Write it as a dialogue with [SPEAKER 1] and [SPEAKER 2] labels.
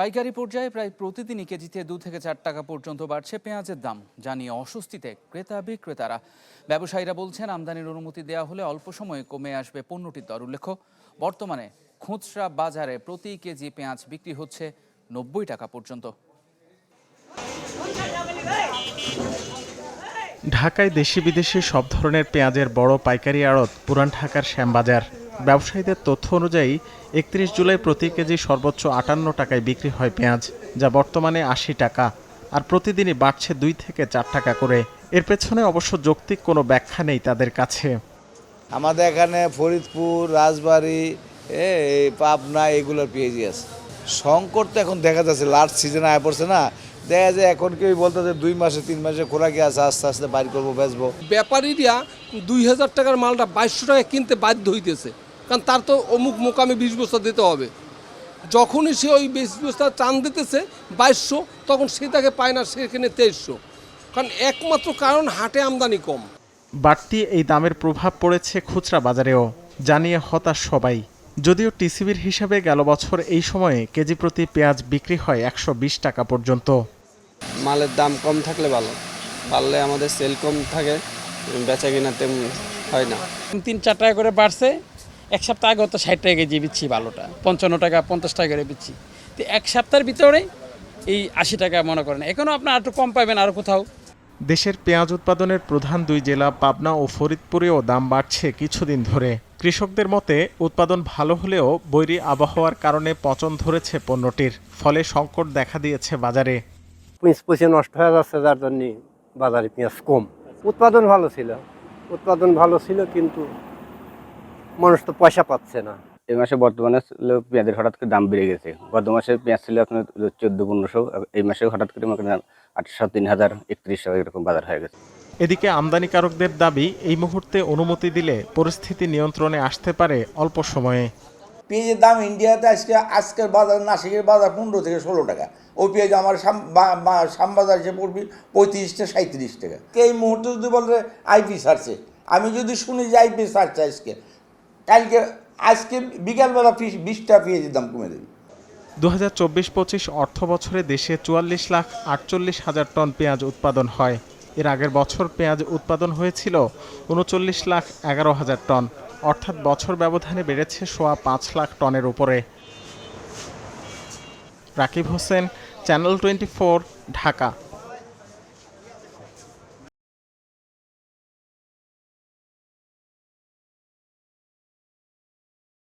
[SPEAKER 1] পাইকারি পর্যায়ে প্রায় প্রতিদিনই কেজিতে দু থেকে চার টাকা পর্যন্ত বাড়ছে পেঁয়াজের দাম, জানিয়ে অস্বস্তিতে ক্রেতা বিক্রেতারা। ব্যবসায়ীরা বলছেন, আমদানির অনুমতি দেওয়া হলে অল্প সময়ে কমে আসবে পণ্যটির দর। উল্লেখ্য, বর্তমানে খুচরা বাজারে প্রতি কেজি পেঁয়াজ বিক্রি হচ্ছে নব্বই টাকা পর্যন্ত।
[SPEAKER 2] ঢাকায় দেশি বিদেশি সব ধরনের পেঁয়াজের বড় পাইকারি আড়ত পুরান ঢাকার শ্যামবাজার। ব্যবসায়ীদের তথ্য অনুযায়ী একত্রিশ জুলাই প্রতি কেজি সর্বোচ্চ আটান্ন টাকায় বিক্রি হয় পেঁয়াজ যা বর্তমানে আশি টাকা আর প্রতিদিনই বাড়ছে দুই থেকে চার টাকা করে। এর পেছনে অবশ্য যৌক্তিক কোনো ব্যাখ্যা নেই তাদের কাছে।
[SPEAKER 3] আমাদের এখানে ফরিদপুর রাজবাড়ি পাবনা এগুলোর পেঁয়াজি আছে। সংকট তো এখন দেখা যাচ্ছে লাস্ট সিজন আয় পড়ছে না। দেখা যায় এখন কেউ বলতেছে দুই মাসে তিন মাসে খোরাকি আছে আস্তে আস্তে বাইর করব বেচবো।
[SPEAKER 4] ব্যাপারীরা দুই হাজার টাকার মালটা বাইশশো টাকা কিনতে বাধ্য হইতেছে। কারণ তার তো অমুক মোকামে বিশ বস্তা দিতে হবে। যখনই সে ওই বিশ বস্তা টান দিতেছে বাইশশো তখন সে তাকে পায় না সেখানে তেইশশো। কারণ একমাত্র কারণ হাটে আমদানি কম।
[SPEAKER 2] বাড়তি এই দামের প্রভাব পড়েছে খুচরা বাজারেও জানিয়ে হতাশ সবাই। যদিও টিসিবির হিসাবে গেল বছর এই সময়ে কেজি প্রতি পেঁয়াজ বিক্রি হয় একশো বিশ টাকা পর্যন্ত।
[SPEAKER 5] মালের দাম কম থাকলে ভালো পারলে আমাদের সেল কম থাকে বেচা কিনা তেমন হয় না।
[SPEAKER 6] তিন চার টাকা করে বাড়ছে এক সপ্তাহ আগে তো ষাট টাকা কেজি বিচ্ছি ভালোটা পঞ্চান্ন টাকা পঞ্চাশ টাকা করে বিচ্ছি। তো এক সপ্তাহের ভিতরে এই আশি টাকা মনে করেন। এখনও আপনার একটু কম পাবেন আর কোথাও।
[SPEAKER 2] দেশের পেঁয়াজ উৎপাদনের প্রধান দুই জেলা পাবনা ও ফরিদপুরেও দাম বাড়ছে কিছুদিন ধরে। কৃষকদের মতে উৎপাদন ভালো হলেও বৈরী আবহাওয়ার কারণে পচন ধরেছে পণ্যটির ফলে সংকট দেখা দিয়েছে বাজারে।
[SPEAKER 7] পচে নষ্ট হয়ে যাচ্ছে যার জন্য বাজারে পেঁয়াজ কম। উৎপাদন ভালো ছিল। উৎপাদন ভালো ছিল কিন্তু মানুষ তো পয়সা পাচ্ছে না।
[SPEAKER 8] এই মাসে বর্তমানে পেঁয়াজের হঠাৎ করে দাম বেড়ে গেছে। গত মাসে পেঁয়াজ ছিল আপনার চোদ্দ পনেরোশো এই মাসে হঠাৎ করে মনে আটশো তিন হাজার একত্রিশশো এরকম বাজার হয়ে গেছে।
[SPEAKER 2] এদিকে আমদানিকারকদের দাবি এই মুহূর্তে অনুমতি দিলে পরিস্থিতি নিয়ন্ত্রণে আসতে পারে অল্প সময়ে।
[SPEAKER 9] পেঁয়াজের দাম ইন্ডিয়াতে আজকে আজকের বাজার নাসিকের বাজার পনেরো থেকে ষোলো টাকা। ওই পেঁয়াজ আমার শামবাজার এসে পড়বি পঁয়ত্রিশ থেকে সাঁত্রিশ টাকা। এই মুহূর্তে যদি বলে আইপি ছাড়ছে আমি যদি শুনি যে আইপি ছাড়ছে আজকে কালকে, আজকে বিকালবেলা পিস বিশটা পেঁয়াজের দাম কমে দেবে।
[SPEAKER 2] দু হাজার চব্বিশ পঁচিশ অর্থ বছরে দেশে চুয়াল্লিশ লাখ আটচল্লিশ হাজার টন পেঁয়াজ উৎপাদন হয়। এর আগের বছর পেঁয়াজ উৎপাদন হয়েছিল উনচল্লিশ লাখ এগারো হাজার টন। অর্থাৎ বছর ব্যবধানে বেড়েছে সোয়া পাঁচ লাখ টনের উপরে। Rakib Hossain, channel twenty Dhaka.